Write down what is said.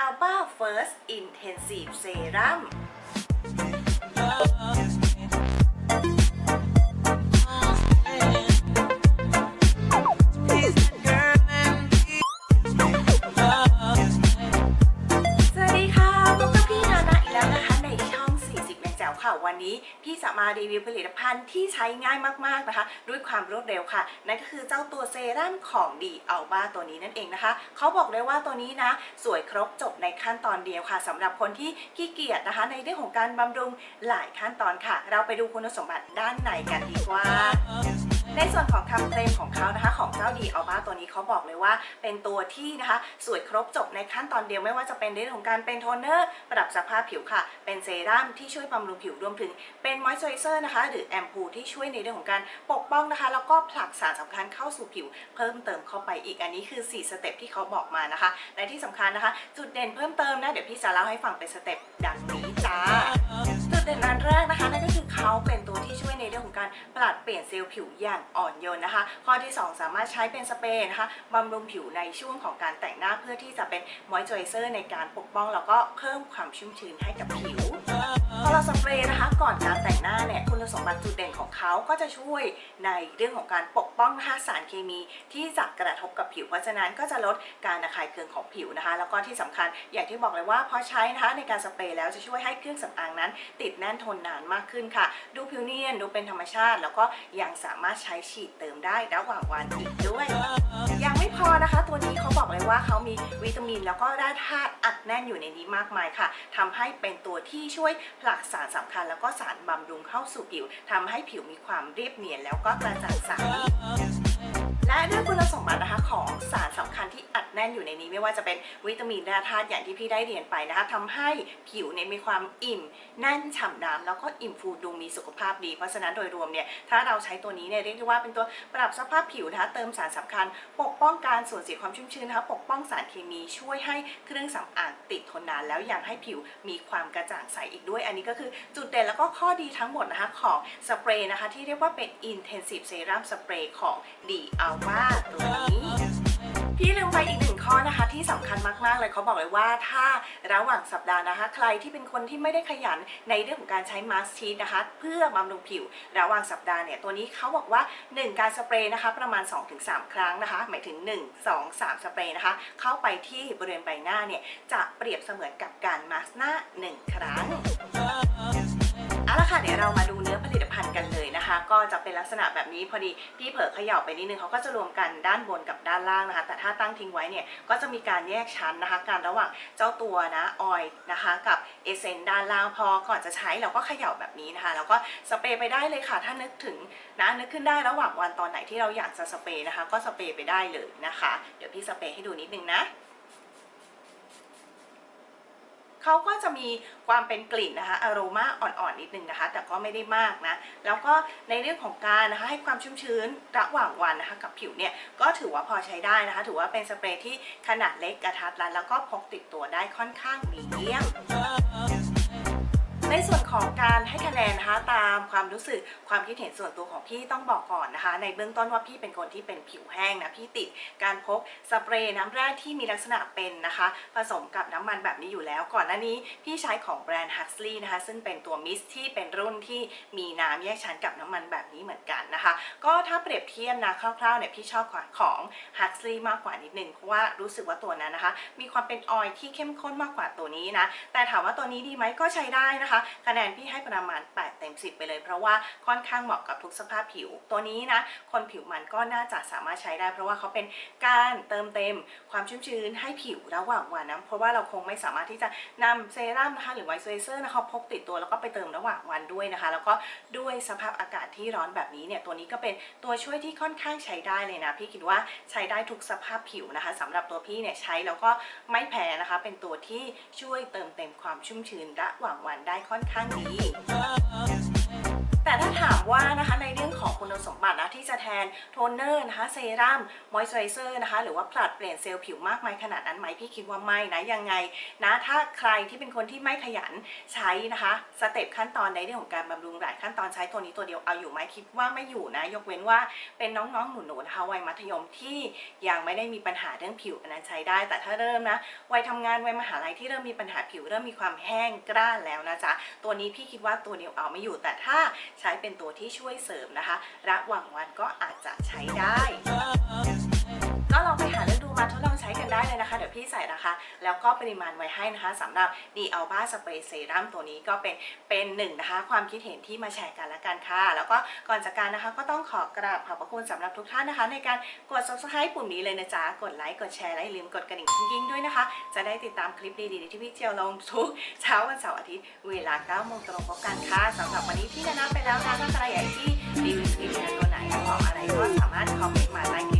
Alba First Intensive Serum จะมารีวิวผลิตภัณฑ์ที่ใช้ง่ายมากๆนะคะ ด้วยความรวดเร็วค่ะ นั่นก็คือเจ้าตัวเซรั่มของดีอัลบาตัวนี้นั่นเองนะคะ เขาบอกเลยว่าตัวนี้นะ สวยครบจบในขั้นตอนเดียวค่ะสำหรับคนที่ขี้เกียจนะคะ ในเรื่องของการบำรุงหลายขั้นตอนค่ะ เราไปดูคุณสมบัติด้านในกันดีกว่า ในส่วนของคำเคลมของเขานะคะของเจ้าดีอัลบาตัวนี้เขาบอกเลยว่า เป็นตัวที่นะคะสวยครบจบในขั้นตอนเดียวไม่ว่าจะเป็นในเรื่องของการเป็นโทนเนอร์ปรับสภาพผิวค่ะ เป็นเซรั่มที่ช่วยบำรุงผิวรวมถึงเป็นมอยส์เจอร์เซอร์นะคะหรือแอมพูที่ช่วยในเรื่องของการปกป้องนะคะ แล้วก็ผลักสารสำคัญเข้าสู่ผิว เพิ่มเติมเข้าไปอีกอันนี้คือ 4 สเต็ปที่เขาบอกมานะคะ และที่สำคัญนะคะ จุดเด่นเพิ่มเติมนะเดี๋ยวพี่จะเล่าให้ฟังเป็นสเต็ปดังนี้จ้าจุดเด่นอันแรกนะคะนั่นก็ เขาเป็นตัวที่ช่วยในเรื่องของการปรับเปลี่ยนเซลล์ผิวอย่างอ่อนโยนนะคะ ข้อที่ 2 สามารถใช้เป็นสเปรย์นะคะบำรุงผิวในช่วงของการแต่งหน้าเพื่อที่จะเป็นมอยส์เจอร์ในการปกป้อง แล้วก็เพิ่มความชุ่มชื้นให้กับผิว พอเราสเปรย์นะคะก่อนการแต่งหน้าเนี่ยคุณสมบัติจุดเด่นของเขาก็จะช่วยในเรื่องของการปกป้องนะคะสารเคมี ที่จะกระทบกับผิวเพราะฉะนั้นก็จะลดการระคายเคืองของผิวนะคะ แล้วก็ที่สำคัญอย่างที่บอกเลยว่าพอใช้นะคะในการสเปรย์แล้วจะช่วยให้เครื่องสำอางนั้น ติดแน่นทนนานมากขึ้นค่ะ ดูผิวเนียนดูเป็นธรรมชาติ แล้วก็ยังสามารถใช้ฉีดเติมได้ระหว่างวันอีกด้วยยังไม่ ว่าเขามีวิตามิน แล้วก็แร่ธาตุอัดแน่นอยู่ในนี้มากมายค่ะทำให้เป็นตัวที่ช่วยผลักสารสำคัญ แล้วก็สารบำรุงเข้าสู่ผิวทำให้ผิวมีความเรียบเนียนแล้วก็กระจ่างใสและด้วยคุณสมบัตินะคะของสารสำคัญที่อัดแน่นอยู่ในนี้ไม่ว่าจะเป็นวิตามินแร่ธาตุอย่างที่พี่ได้เรียนไปนะคะทำให้ผิวเนี่ยมีความอิ่มแน่นฉ่ำน้ำแล้วก็อิ่มฟูดูมีสุขภาพดี เพราะฉะนั้นโดยรวมเนี่ยถ้าเราใช้ตัวนี้เนี่ยเรียกได้ว่าเป็นตัวปรับสภาพผิวนะคะเติมสารสำคัญ ปกป้องการสูญเสียความชุ่มชื้นนะคะปกป้องสารเคมีช่วยให้เครื่องสำอางติดทนนานแล้วยังให้ผิวมีความกระจ่างใสอีกด้วย อันนี้ก็คือจุดเด่นแล้วก็ข้อดีทั้งหมดนะคะของสเปรย์นะคะที่เรียกว่าเป็น Intensive Serum Spray ของ d a l v a ตัวนี้ ไปอีกหนึ่งข้อนะคะที่สำคัญมากๆเลยเขาบอกเลยว่าถ้าระหว่างสัปดาห์นะคะ ใครที่เป็นคนที่ไม่ได้ขยันในเรื่องของการใช้มาสก์ชีทนะคะ เพื่อบำรุงผิวระหว่างสัปดาห์เนี่ยตัวนี้เขาบอกว่า 1 การสเปรย์นะคะประมาณ 2-3 ครั้งนะคะ หมายถึง 1 2 3 สเปรย์นะคะ เข้าไปที่บริเวณใบหน้าเนี่ยจะเปรียบเสมือนกับการมาสก์หน้า 1 ครั้งเอาละค่ะเดี๋ยวเรามาดู นะคะก็จะเป็นลักษณะแบบนี้พอดีพี่เผลอเขย่าไปนิดนึงเขาก็จะรวมกันด้านบนกับด้านล่างนะคะแต่ถ้าตั้งทิ้งไว้เนี่ยก็จะมีการแยกชั้นนะคะ การระหว่างเจ้าตัวนะออยนะคะกับเอเซนด้านล่างพอก่อนจะใช้เราก็เขย่าแบบนี้นะคะแล้วก็สเปรย์ไปได้เลยค่ะ ถ้านึกถึงนะนึกขึ้นได้ระหว่างวันตอนไหนที่เราอยากจะสเปรย์นะคะ ก็สเปรย์ไปได้เลยนะคะ เดี๋ยวพี่สเปรย์ให้ดูนิดนึงนะ เขาก็จะมีความเป็นกลิ่นนะคะอารมาอ่อนๆนิดนึงนะคะ แต่ก็ไม่ได้มากนะ แล้วก็ในเรื่องของการนะคะให้ความชุ่มชื้นระหว่างวันนะคะกับผิวเนี่ยก็ถือว่าพอใช้ได้นะคะ ถือว่าเป็นสเปรย์ที่ขนาดเล็กกระทัดรัดแล้วก็พกติดตัวได้ค่อนข้างมีเดียม ในส่วนของการให้คะแนนนะคะตามความรู้สึกความคิดเห็นส่วนตัวของพี่ต้องบอกก่อนนะคะ ในเบื้องต้นว่าพี่เป็นคนที่เป็นผิวแห้งนะพี่ติดการพกสเปรย์น้ำแร่ที่มีลักษณะเป็นนะคะ ผสมกับน้ำมันแบบนี้อยู่แล้วก่อนหน้านี้พี่ใช้ของแบรนด์ Huxley นะคะ ซึ่งเป็นตัวมิสที่เป็นรุ่นที่มีน้ำแยกชั้นกับน้ำมันแบบนี้เหมือนกันนะคะ ก็ถ้าเปรียบเทียบนะคร่าวๆเนี่ยพี่ชอบของ Huxley มากกว่านิดนึงเพราะว่ารู้สึกว่าตัวนั้นนะคะ มีความเป็นออยล์ที่เข้มข้นมากกว่าตัวนี้นะแต่ถามว่าตัวนี้ดีไหมก็ใช้ได้นะคะคะแนนพี่ให้ประมาณ 8 เต็ม 10 ไปเลย เพราะว่าค่อนข้างเหมาะกับทุกสภาพผิว ตัวนี้นะ คนผิวมันก็น่าจะสามารถใช้ได้ เพราะว่าเขาเป็นการเติมเต็มความชุ่มชื้นให้ผิวระหว่างวันนะ เพราะว่าเราคงไม่สามารถที่จะนำเซรั่มนะคะหรือไวท์เซเซอร์นะคะพกติดตัวแล้วก็ไปเติมระหว่างวันด้วยนะคะ แล้วก็ด้วยสภาพอากาศที่ร้อนแบบนี้เนี่ยตัวนี้ก็เป็นตัวช่วยที่ค่อนข้างใช้ได้เลยนะ พี่คิดว่าใช้ได้ทุกสภาพผิวนะคะสำหรับตัวพี่เนี่ยใช้แล้วก็ไม่แพ้นะคะ เป็นตัวที่ช่วยเติมเต็มความชุ่มชื้นระหว่างวันได้ค่อนข้างดี แต่ถ้าถามว่านะคะในเรื่องของคุณสมบัตินะที่จะแทนโทนเนอร์นะคะเซรั่มมอยส์เจอไรเซอร์นะคะหรือว่าผลัดเปลี่ยนเซลล์ผิวมากมายขนาดนั้นไหมพี่คิดว่าไม่นะยังไงนะถ้าใครที่เป็นคนที่ไม่ขยันใช้นะคะสเต็ปขั้นตอนในเรื่องของการบำรุงหลายขั้นตอนใช้ตัวนี้ตัวเดียวเอาอยู่ไหมคิดว่าไม่อยู่นะ ยกเว้นว่าเป็นน้องๆหนูๆนะคะวัยมัธยมที่ยังไม่ได้มีปัญหาเรื่องผิวอันนั้นใช้ได้ แต่ถ้าเริ่มนะวัยทำงานวัยมหาลัยที่เริ่มมีปัญหาผิวเริ่มมีความแห้งกร้านแล้วนะจ๊ะตัวนี้พี่คิดว่าตัวเดียวเอาไม่อยู่แต่ถ้าใช้เป็นตัวที่ช่วยเสริมนะคะ ระหว่างวันก็อาจจะใช้ได้ ทดลองใช้กันได้เลยนะคะ เดี๋ยวพี่ใส่นะคะ แล้วก็ปริมาณไว้ให้นะคะสำหรับดีอัลบาสเปรย์เซรั่มตัวนี้ก็เป็นเป็นหนึ่งนะคะ ความคิดเห็นที่มาแชร์กันละกันค่ะ แล้วก็ก่อนจากการนะคะก็ต้องขอกราบขอบพระคุณสำหรับทุกท่านนะคะ ในการกด subscribe ปุ่มนี้เลยนะจ๊ะกดไลค์กดแชร์และอย่าลืมกดกระดิ่งกิ้งด้วยนะคะ จะได้ติดตามคลิปดีๆที่พี่เจียวลงทุกเช้าวันเสาร์อาทิตย์เวลา9โมงตรงพบกันค่ะสำหรับวันนี้พี่นานาไปแล้วนะถ้าใครอยากที่รีวิวสกินแคร์ตัวไหนของอะไรก็สามารถคอมเมนต์มาใต้คลิป